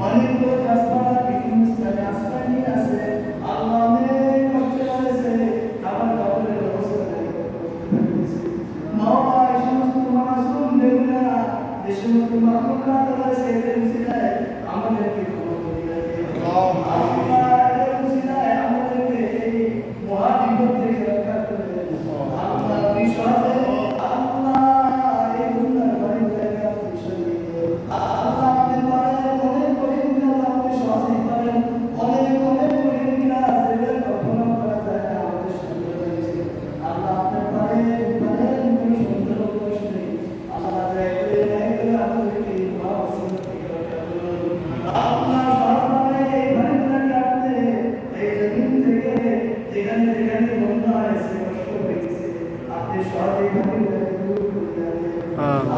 অনেকগুলো গাছপালা অনেক কষ্টে রয়েছে খাবার দাবারের ব্যবস্থা মাওলা এই সমস্ত মাসুম বেগুনা যে সমস্ত মাহমুদরা রয়েছে এদের উচিলায় খবর দিয়ে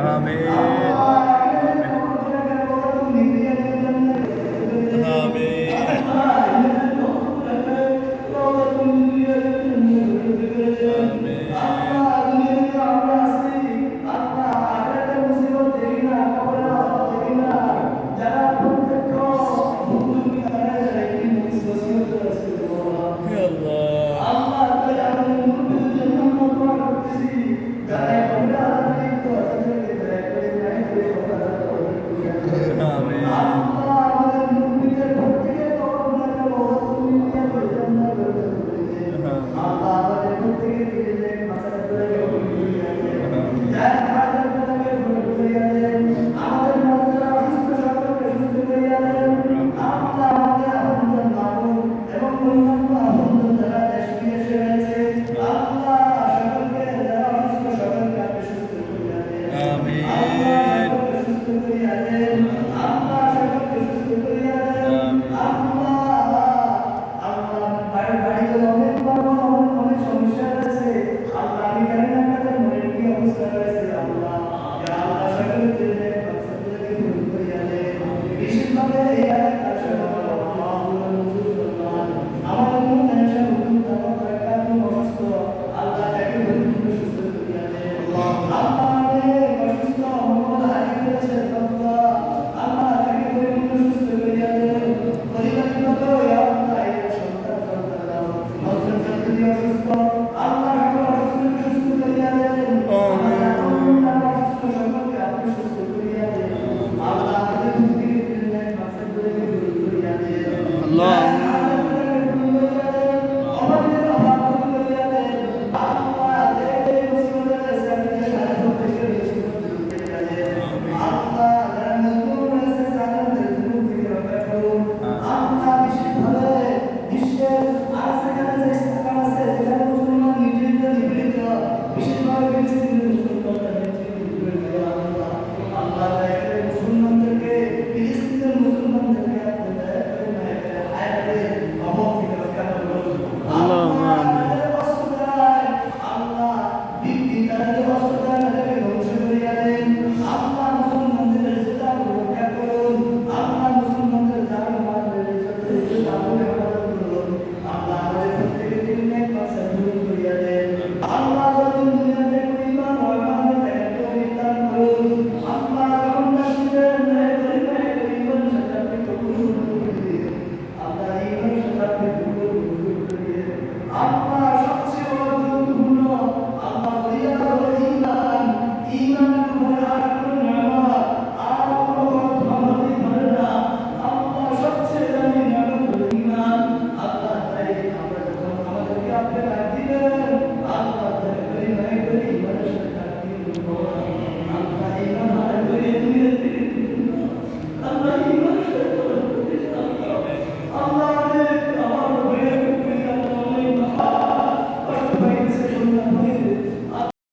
Amen. Jesus, my daddy.